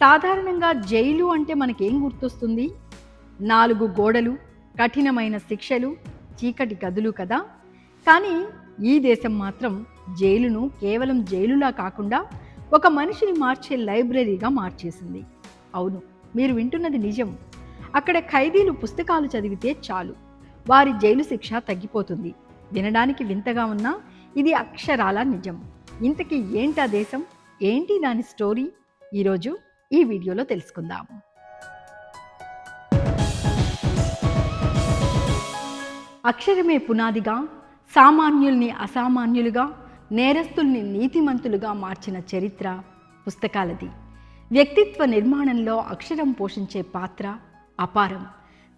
సాధారణంగా జైలు అంటే మనకేం గుర్తొస్తుంది? నాలుగు గోడలు కఠినమైన శిక్షలు చీకటి గదులు కదా? కానీ ఈ దేశం మాత్రం జైలును కేవలం జైలులా కాకుండా ఒక మనిషిని మార్చే లైబ్రరీగా మార్చేసింది. అవును మీరు వింటున్నది నిజం. అక్కడ ఖైదీలు పుస్తకాలు చదివితే చాలు. వారి జైలు శిక్ష తగ్గిపోతుంది. వినడానికి వింతగా ఉన్నా ఇది అక్షరాల నిజం. ఇంతకీ ఏంటా దేశం? ఏంటి దాని స్టోరీ? ఈరోజు ఈ వీడియోలో తెలుసుకుందాం అక్షరమే పునాదిగా సామాన్యుల్ని అసామాన్యులుగా నేరస్తుల్ని నీతిమంతులుగా మార్చిన చరిత్ర పుస్తకాలది. వ్యక్తిత్వ నిర్మాణంలో అక్షరం పోషించే పాత్ర అపారం.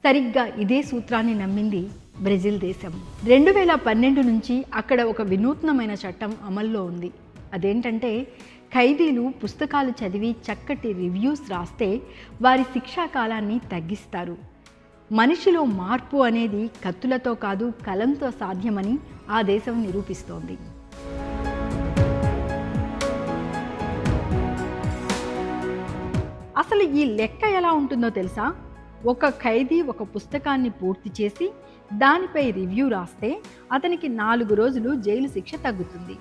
సరిగ్గా ఇదే సూత్రాన్ని నమ్మింది బ్రెజిల్ దేశం. రెండు వేల పన్నెండు నుంచి అక్కడ ఒక వినూత్నమైన చట్టం అమల్లో ఉంది. అదేంటంటే ఖైదీలు పుస్తకాలు చదివి చక్కటి రివ్యూస్ రాస్తే వారి శిక్షా కాలాన్ని తగ్గిస్తారు. మనిషిలో మార్పు అనేది కత్తులతో కాదు కలంతో సాధ్యమని ఆ దేశం నిరూపిస్తోంది. అసలు ఈ లెక్క ఎలా ఉంటుందో తెలుసా? ఒక ఖైదీ ఒక పుస్తకాన్ని పూర్తి చేసి దానిపై రివ్యూ రాస్తే అతనికి నాలుగు రోజులు జైలు శిక్ష తగ్గుతుంది.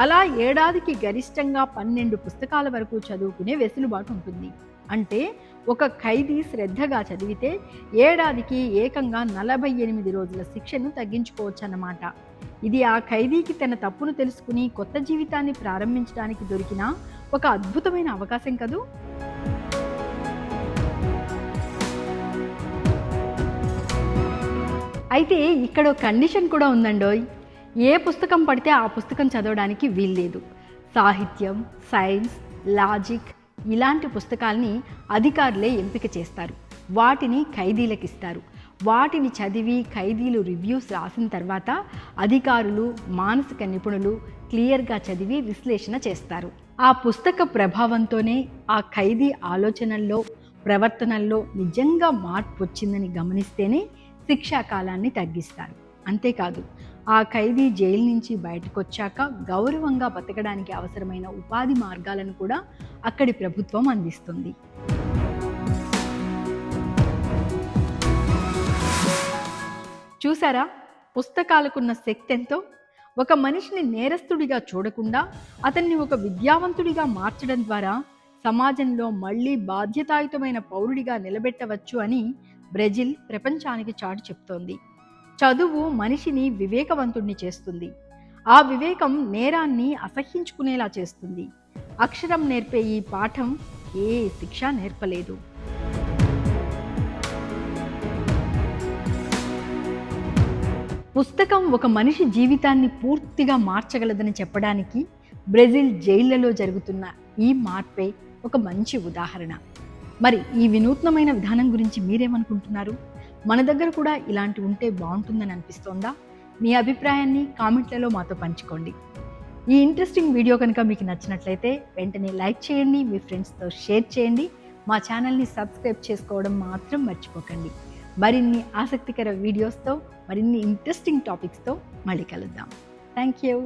అలా ఏడాదికి గరిష్టంగా పన్నెండు పుస్తకాల వరకు చదువుకునే వెసులుబాటు ఉంటుంది. అంటే ఒక ఖైదీ శ్రద్ధగా చదివితే ఏడాదికి ఏకంగా నలభై ఎనిమిది రోజుల శిక్షను తగ్గించుకోవచ్చన్నమాట. ఇది ఆ ఖైదీకి తన తప్పును తెలుసుకుని కొత్త జీవితాన్ని ప్రారంభించడానికి దొరికిన ఒక అద్భుతమైన అవకాశం కదూ? అయితే ఇక్కడ కండిషన్ కూడా ఉందండోయ్. ఏ పుస్తకం పడితే ఆ పుస్తకం చదవడానికి వీల్లేదు. సాహిత్యం సైన్స్ లాజిక్ ఇలాంటి పుస్తకాల్ని అధికారులే ఎంపిక చేస్తారు. వాటిని ఖైదీలకు ఇస్తారు వాటిని చదివి ఖైదీలు రివ్యూస్ రాసిన తర్వాత అధికారులు మానసిక నిపుణులు క్లియర్గా చదివి విశ్లేషణ చేస్తారు. ఆ పుస్తక ప్రభావంతోనే ఆ ఖైదీ ఆలోచనల్లో ప్రవర్తనల్లో నిజంగా మార్పు వచ్చిందని గమనిస్తేనే శిక్షా కాలాన్ని తగ్గిస్తారు. అంతేకాదు ఆ ఖైదీ జైలు నుంచి బయటకొచ్చాక గౌరవంగా బతకడానికి అవసరమైన ఉపాధి మార్గాలను కూడా అక్కడి ప్రభుత్వం అందిస్తుంది. చూసారా? పుస్తకాలకున్న శక్తి ఎంతో ఒక మనిషిని నేరస్తుడిగా చూడకుండా అతన్ని ఒక విద్యావంతుడిగా మార్చడం ద్వారా సమాజంలో మళ్ళీ బాధ్యతాయుతమైన పౌరుడిగా నిలబెట్టవచ్చు అని బ్రెజిల్ ప్రపంచానికి చాటు చెప్తోంది. చదువు మనిషిని వివేకవంతుణ్ణి చేస్తుంది. ఆ వివేకం నేరాన్ని అసహ్యించుకునేలా చేస్తుంది. అక్షరం నేర్పే ఈ పాఠం ఏ శిక్ష నేర్పలేదు. పుస్తకం ఒక మనిషి జీవితాన్ని పూర్తిగా మార్చగలదని చెప్పడానికి బ్రెజిల్ జైళ్ళలో జరుగుతున్న ఈ మార్పే ఒక మంచి ఉదాహరణ. మరి ఈ వినూత్నమైన విధానం గురించి మీరేమనుకుంటున్నారు? మన దగ్గర కూడా ఇలాంటి ఉంటే బాగుంటుందని అనిపిస్తోందా? మీ అభిప్రాయాన్ని కామెంట్లలో మాతో పంచుకోండి. ఈ ఇంట్రెస్టింగ్ వీడియో కనుక మీకు నచ్చినట్లయితే వెంటనే లైక్ చేయండి మీ ఫ్రెండ్స్తో షేర్ చేయండి. మా ఛానల్ని సబ్స్క్రైబ్ చేసుకోవడం మాత్రం మర్చిపోకండి. మరిన్ని ఆసక్తికర వీడియోస్తో మరిన్ని ఇంట్రెస్టింగ్ టాపిక్స్తో మళ్ళీ కలుద్దాం. Thank you